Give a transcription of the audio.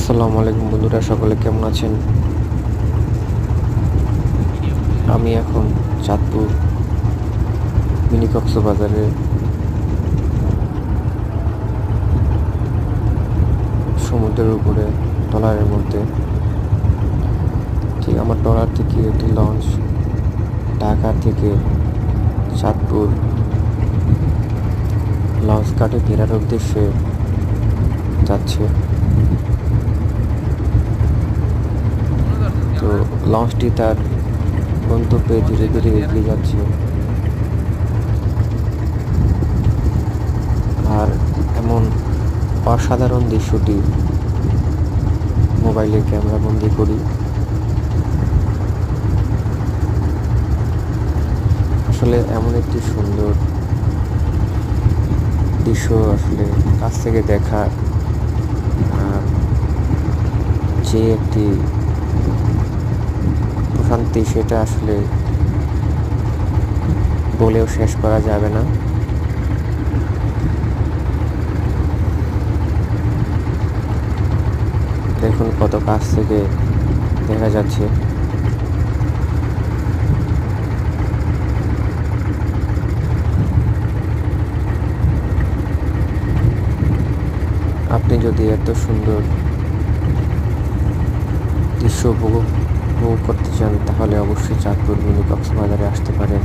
আসসালামু আলাইকুম বন্ধুরা, সকলে কেমন আছেন? আমি এখন চাঁদপুর মিনি কক্সবাজারে সমুদ্রের উপরে, ট্রলারের মধ্যে। ঠিক আমার ট্রলার থেকে একটি লঞ্চ ঢাকা থেকে চাঁদপুর লঞ্চ ঘাটে ফেরার উদ্দেশ্যে যাচ্ছে। লঞ্চটি তার গন্তব্যে ধীরে ধীরে এগিয়ে যাচ্ছে। আর এমন অসাধারণ দৃশ্যটি মোবাইলে ক্যামেরা বন্দি করি। আসলে এমন একটি সুন্দর দৃশ্য আসলে কাছ থেকে দেখা। যে একটি প্রশান্তি সেটা আসলে বলেও শেষ করা যাবে না। দেখুন কত কাছ থেকে দেখা যাচ্ছে। আপনি যদি এত সুন্দর দৃশ্য উপভোগ করতে চান তাহলে অবশ্যই চাঁদপুর মিনি কক্সবাজারে আসতে পারেন।